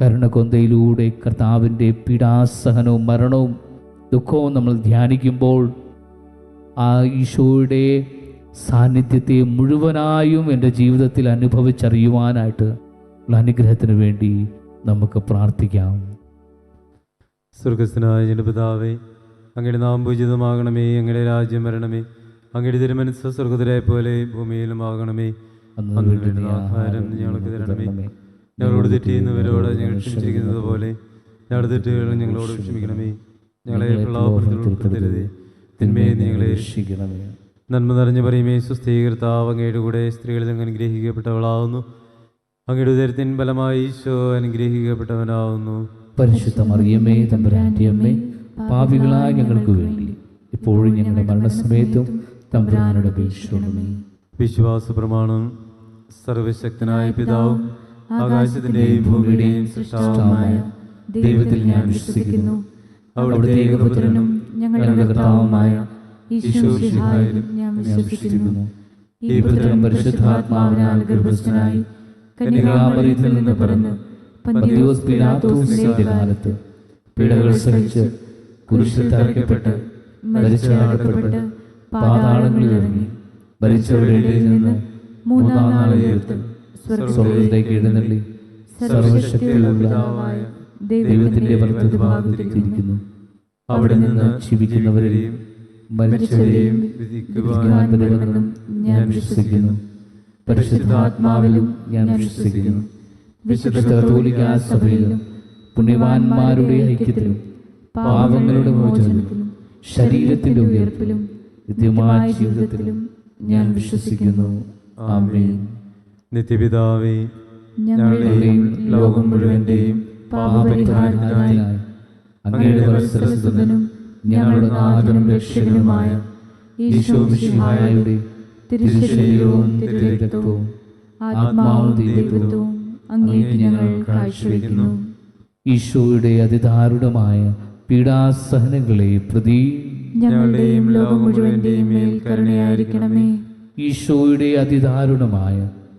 കരുണകൊന്തയിലൂടെ കർത്താവിന്റെ പീഡാസഹനവും മരണവും ദുഃഖവും നമ്മൾ ധ്യാനിക്കുമ്പോൾ ആ ഈശോയുടെ സാന്നിധ്യത്തെ മുഴുവനായും എന്റെ ജീവിതത്തിൽ അനുഭവിച്ചറിയുവാനായിട്ട് ഉള്ള അനുഗ്രഹത്തിന് വേണ്ടി നമുക്ക് പ്രാർത്ഥിക്കാം. സ്വർഗസ്ഥനായ ജനപിതാവേ അങ്ങയുടെ നാം പൂജിതമാകണമേ അങ്ങയുടെ രാജ്യം വരണമേ അങ്ങയുടെ തിരുമനസ് സ്വർഗത്തിലെ പോലെ ഭൂമിയിലും ആകണമേ. ഞങ്ങൾക്ക് തരണമേ. ഞങ്ങളോട് തെറ്റ് ചെയ്യുന്നവരോട് ഞങ്ങൾ ക്ഷമിച്ചിരിക്കുന്നത് പോലെ ഞങ്ങളുടെ തെറ്റുകൾ ഞങ്ങളോട് ക്ഷമിക്കണമേ. ഞങ്ങളെ ഉൾപ്പെടുത്തരുതേ. തിന്മയെ ഞങ്ങളെ രക്ഷിക്കണമേ. നന്മ നിറഞ്ഞു പറയുമേ സുസ്ഥീകർത്താവ് അങ്ങയുടെ കൂടെ സ്ത്രീകളിൽ അങ്ങ് അനുഗ്രഹിക്കപ്പെട്ടവളാവുന്നു. അങ്ങയുടെ ഉദരത്തിൻ ഫലമായി ഈശോ അനുഗ്രഹിക്കപ്പെട്ടവനാവുന്നു. പരിശുദ്ധ മറിയമ്മേ തമ്പുരാന്റെ അമ്മേ പാപികളായ ഞങ്ങൾക്ക് വേണ്ടി ഇപ്പോഴും ഞങ്ങളുടെ മരണസമയത്തും തമ്പുരാനുടെ വിശ്വാസ പ്രമാണം സർവശക്തനായ പിതാവും ആകാശത്തിന്റെയും ഭൂമിയുടെയും സൃഷ്ടാവുമായ ദൈവത്തിൽ ഞാൻ വിശ്വസിക്കുന്നു. അവിടുത്തെ ഏകപുത്രനും ഞങ്ങളുടെ കർത്താവുമായ ഈശോ ശിഹായിലും ഞാൻ വിശ്വസിക്കുന്നു. ഈ പുത്രൻ ഗർഭസ്ഥനായി പീഡകൾ കുരിശിൽ പാതാളങ്ങളിൽ ഇറങ്ങി. മരിച്ചവരുടെ നിന്ന് മൂന്നാം നാളെ ഉയർത്ത്. സ്വർഗത്തിലേക്ക് എഴുന്നള്ളി സർവശക്തിയുള്ള പിതാവായ ദൈവത്തിന്റെ വലത് ഭാഗത്തിരിക്കുന്നു അവിടെ നിന്ന് ജീവിക്കുന്നവരെയും മരിച്ചവരെയും ഞാൻ വിശ്വസിക്കുന്നു. പരിശുദ്ധാത്മാവിലും ഞാൻ വിശ്വസിക്കുന്നു. വിശുദ്ധ കത്തോലിക്കാ സഭയിലും പുണ്യവാന്മാരുടെ ഐക്യത്തിലും പാപങ്ങളുടെ മോചനത്തിലും ശരീരത്തിന്റെ ഉയർപ്പിലും നിത്യമായ ജീവിതത്തിലും ഞാൻ വിശ്വസിക്കുന്നു. ആമേൻ. നിത്യപിതാവേ ഞങ്ങളുടെയും ലോകം മുഴുവന്റെയും പാപപരിഹാരത്തിനായി അങ്ങയുടെ വത്സരസുതനും ഞങ്ങളുടെ നാഥനും രക്ഷകനുമായ ഈശോ മിശിഹായുടെ തിരുശരീരവും തിരുരക്തവും ആത്മാവും ദൈവത്വവും അങ്ങേക്ക് ഞങ്ങൾ കാഴ്ചവെക്കുന്നു. ഈശോയുടെ അതിദാരുണമായ പീഡാസഹനങ്ങളെ പ്രതി ഞങ്ങളുടെയും ലോകം മുഴുവന്റെയും മേൽ കരുണയായിരിക്കണമേ. ഈശോയുടെ അതിദാരുണമായ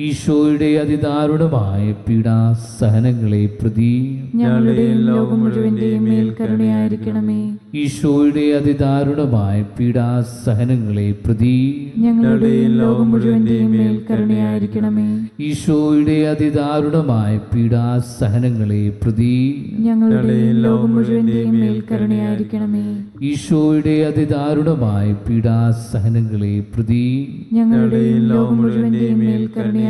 ഈശോയുടെ അതിദാരുണമായ പീഡാസഹനങ്ങളെ പ്രതി ഈശോയുടെ അതിദാരുണമായ പീഡാസഹനങ്ങളെ പ്രതി ഈശോയുടെ അതിദാരുണമായ പീഡാസഹനങ്ങളെ പ്രതി ഈശോയുടെ അതിദാരുണമായ പീഡാസഹനങ്ങളെ പ്രതി ഞങ്ങളുടെ ലോകം മുഴുവന്റെയും മേൽ കരുണയായിരിക്കണമേ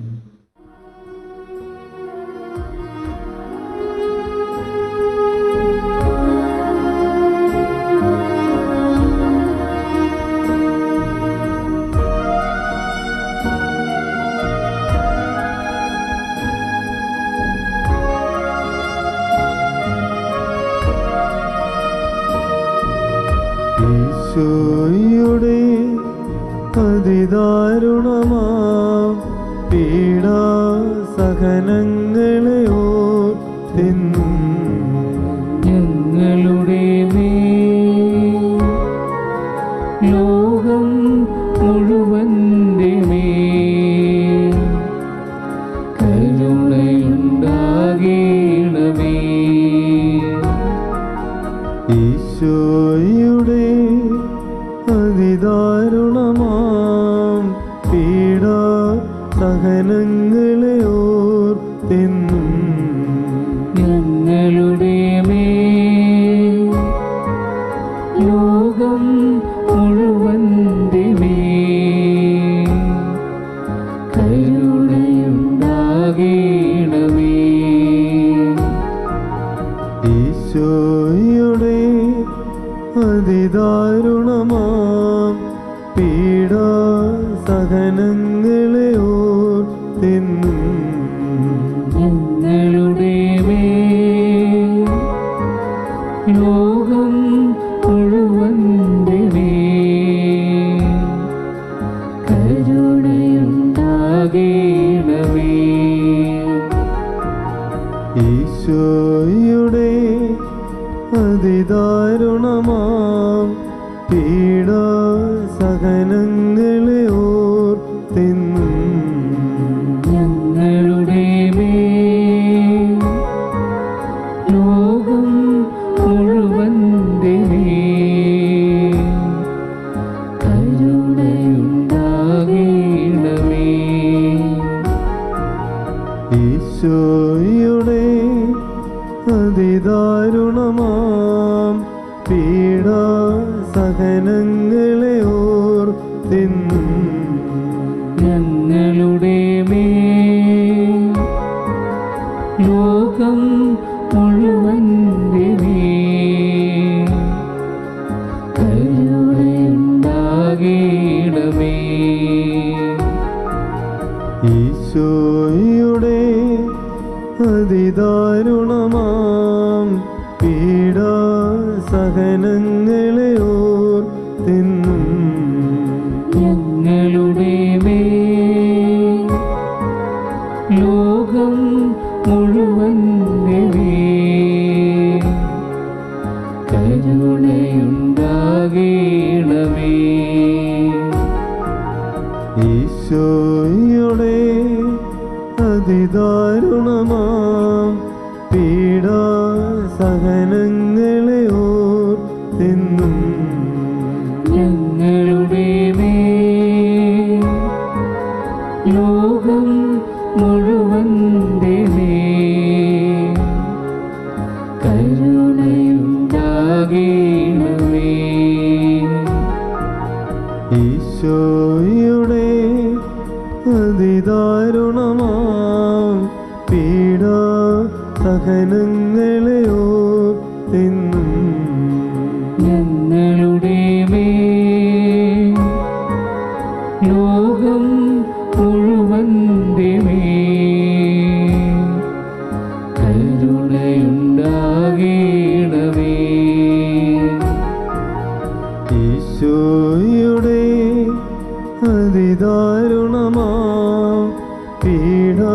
അതിദാരുണമാ ലോകം മുഴുവന്റെ ഞങ്ങളുടെ മേൽ ലോകം മുഴുവന്റെ മേൽ കരുണയുണ്ടാകേണമേ. ഈശോയുടെ അതിദാരുണമാം പീഡാ സഹനങ്ങളെ ഓർത്തെന്നും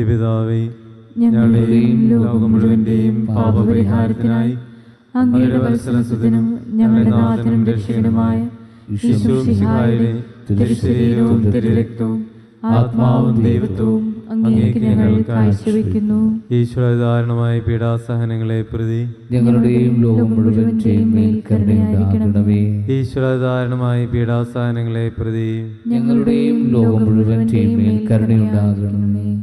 നിത്യപിതാവേ ഞങ്ങളുടെയും ലോകം മുഴുവന്റെയും പാപപരിഹാരത്തിനായി അങ്ങയുടെ വത്സലസുതനും ഞങ്ങളുടെ നാഥനും രക്ഷകനുമായ തിരുശരീരവും തിരുരക്തവും ആത്മാവും ദൈവത്വവും അങ്ങേക്ക് ഞങ്ങൾ കാഴ്ചവെക്കുന്നു. ഈശ്വരധാരണമായ പീഡാസഹനങ്ങളെ പ്രതി ഞങ്ങളുടെയും ലോകം മുഴുവന്റെയും മേൽ കരുണയുണ്ടാകണമേ പീഡാസഹനങ്ങളെ പ്രതി ഞങ്ങളുടെയും ലോകം മുഴുവന്റെയും മേൽ കരുണയുണ്ടാകണമേ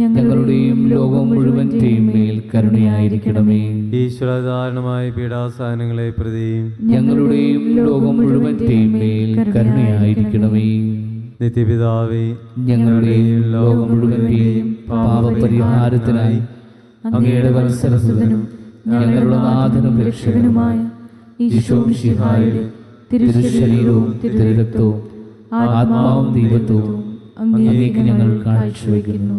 ഞങ്ങളുടെയും ലോകം മുഴുവൻ മേൽ കരുണയായിരിക്കണമേ. ഈശ്വരധാരണമായ പീഡാസഹനങ്ങളെ പ്രതി ഞങ്ങളുടെയും ലോകം മുഴുവൻ മേൽ കരുണയായിരിക്കണമേ. നിത്യപിതാവേ ഞങ്ങളുടെയും ലോകം മുഴുവന്റെയും പാപപരിഹാരത്തിനായി അങ്ങയുടെ വത്സരസുതനും ഞങ്ങളുടെ നാഥനും രക്ഷകനുമായ ശരീരവും തിരുശരീരവും തിരുരക്തവും ആത്മാവും ദൈവത്വവും അങ്ങേക്ക് ഞങ്ങൾ കാഴ്ചവെക്കുന്നു.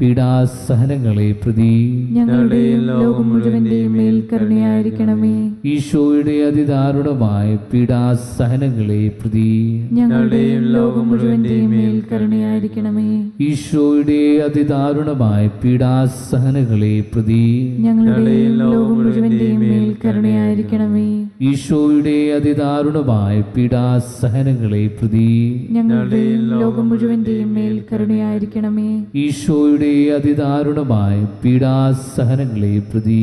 പീഡാസഹനങ്ങളെ പ്രതി. ഞങ്ങളുടെയും ലോകം മുഴുവന്റെയും മേൽ കരുണയായിരിക്കണമേ. ഈശോയുടെ അതിദാരുണമായ പീഡാസഹനങ്ങളെ പ്രതി. ഞങ്ങളുടെയും ലോകം മുഴുവന്റെയും മേൽ കരുണയായിരിക്കണമേ. ഈശോയുടെ അതിദാരുണമായ പീഡാസഹനങ്ങളെ പ്രതി. ഞങ്ങളുടെയും ലോകം മുഴുവന്റെയും മേൽ കരുണയായിരിക്കണമേ. ഈശോയുടെ അതിദാരുണമായ പീഡാസഹനങ്ങളെ പ്രതി. ഞങ്ങളുടെയും ലോകം മുഴുവന്റെയും മേൽ കരുണയായിരിക്കണമേ. ഈശോയുടെ അതിദാരുണമായ പീഡാസഹനങ്ങളെ പ്രതി